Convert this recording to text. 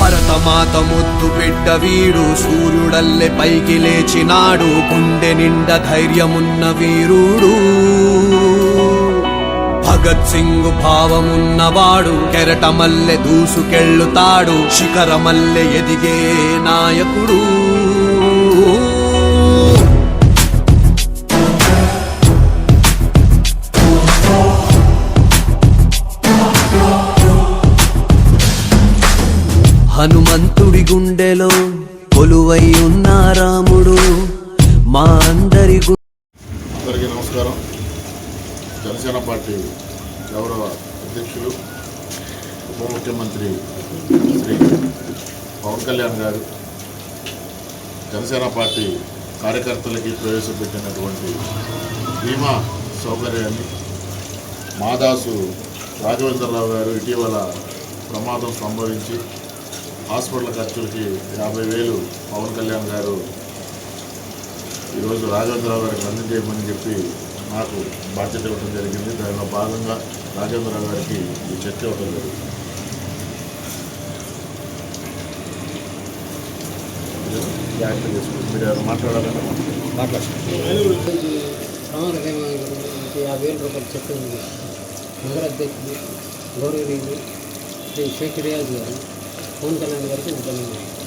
భరతమాత ముద్దు బిడ్డ వీడు సూర్యుడల్లె పైకి లేచినాడు. గుండె నిండా ధైర్యమున్న వీరుడు. భగత్ సింగ్ భావమున్నవాడు కెరటమల్లె దూసుకెళ్ళుతాడు. శిఖరమల్లె ఎదిగే నాయకుడు. హనుమంతుడి గుండెలో కొలువై ఉన్న రాముడు మా అందరి గు- అందరికీ నమస్కారం. జనసేన పార్టీ గౌరవ అధ్యక్షులు ఉప ముఖ్యమంత్రి శ్రీ పవన్ కళ్యాణ్ గారు జనసేన పార్టీ కార్యకర్తలకి ప్రవేశపెట్టినటువంటి బీమా సౌకర్యాన్ని మాదాసు రాఘవేంద్రరావు గారు ఇటీవల ప్రమాదం సంభవించి హాస్పిటల్ ఖర్చులకి యాభై వేలు పవన్ కళ్యాణ్ గారు ఈరోజు రాజేంద్రరావు గారికి అందజేయమని చెప్పి నాకు బాధ్యత ఇవ్వడం జరిగింది. దానిలో భాగంగా రాజేంద్రరావు గారికి ఈ చర్చ ఇవ్వడం జరిగింది. మీరు ఎవరు మాట్లాడాలంటే మాట్లాడారు యాభై వేల రూపాయలు చెప్పింది నగర అధ్యక్షుడు గౌరవనీయులు శ్రీ షేక్ రియాజ్ గారు పవన్ కళ్యాణ్ గారికి నేను ధన్యవాదాలు